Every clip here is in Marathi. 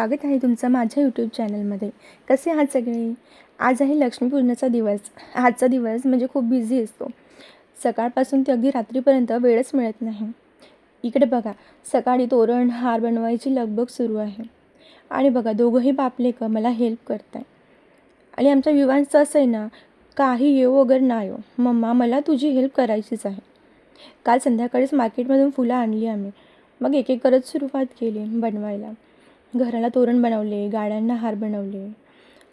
स्वागत आहे तुमचं माझ्या यूट्यूब चॅनलमध्ये कसे आहात सगळे? आज आहे लक्ष्मीपूजनाचा दिवस. आजचा दिवस म्हणजे खूप बिझी असतो. सकाळपासून ते अगदी रात्रीपर्यंत वेळच मिळत नाही. इकडे बघा सकाळी तोरण हार बनवायची लगबग सुरू आहे. आणि बघा दोघंही बापलेकं मला हेल्प करत आहे आणि आमच्या विवांचं असं आहे ना काही येऊ वगैरे नाही येऊ मम्मा मला तुझी हेल्प करायचीच आहे. काल संध्याकाळीच मार्केटमधून फुलं आणली आम्ही. मग एक एक करत सुरुवात केली बनवायला. घराला तोरण बनवले गाड्यांना हार बनवले.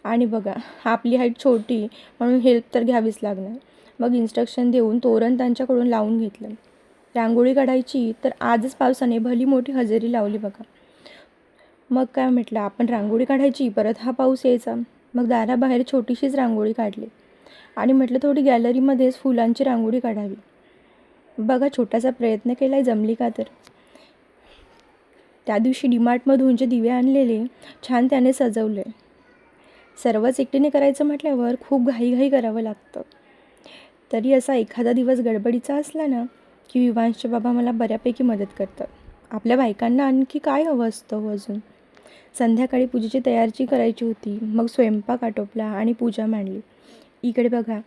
आणि बघा आपली हाईट छोटी म्हणून हेल्प तर घ्यावीच लागणार. मग इन्स्ट्रक्शन देऊन तोरण त्यांच्याकडून लावून घेतलं. रांगोळी काढायची तर आजच पावसाने भली मोठी हजेरी लावली बघा. मग काय म्हटलं आपण रांगोळी काढायची परत हा पाऊस यायचा. मग दाराबाहेर छोटीशीच रांगोळी काढली. आणि म्हटलं थोडी गॅलरीमध्येच फुलांची रांगोळी काढावी. बघा छोटासा प्रयत्न केला आहे जमली का तर? त्या दिवशी डीमार्टमधून जे दिवे आणलेले छान त्याने सजवले. सर्वच एकटीने करायचं म्हटल्यावर खूप घाईघाई करावं लागतं. तरी असा एखादा दिवस गडबडीचा असला ना की विवांशचे बाबा मला बऱ्यापैकी मदत करतात. आपल्या बायकांना आणखी काय हवं असतं हो अजून? संध्याकाळी पूजेची तयारी करायची होती मग स्वयंपाक आटोपला आणि पूजा मांडली. इकडे बघा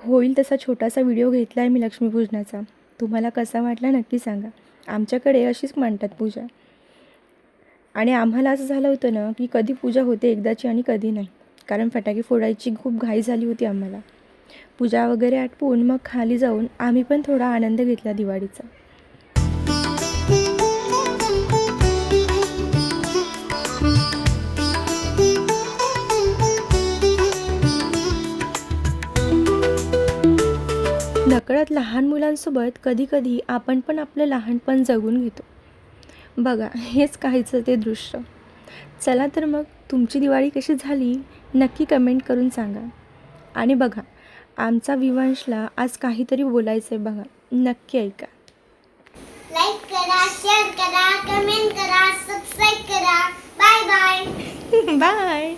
होईल तसा छोटासा व्हिडिओ घेतला आहे मी लक्ष्मीपूजनाचा. तुम्हाला कसा वाटला नक्की सांगा. आमच्याकडे अशीच मांडतात पूजा. आणि आम्हाला असं झालं होतं ना की कधी पूजा होते एकदाची आणि कधी नाही. कारण फटाके फोडायची खूप घाई झाली होती आम्हाला. पूजा वगैरे आटपून मग खाली जाऊन आम्ही पण थोडा आनंद घेतला दिवाळीचा. नकळत लहान मुलांसोबत कधीकधी आपण पण आपलं लहानपण जगून घेतो. बघा हेच काहीचं ते दृश्य. चला तर मग तुमची दिवाळी कशी झाली नक्की कमेंट करून सांगा. आणि बघा आमचा विवांशला आज काहीतरी बोलायचं आहे बघा नक्की ऐका. लाईक करा शेअर करा कमेंट करा सबस्क्राईब करा. Bye bye bye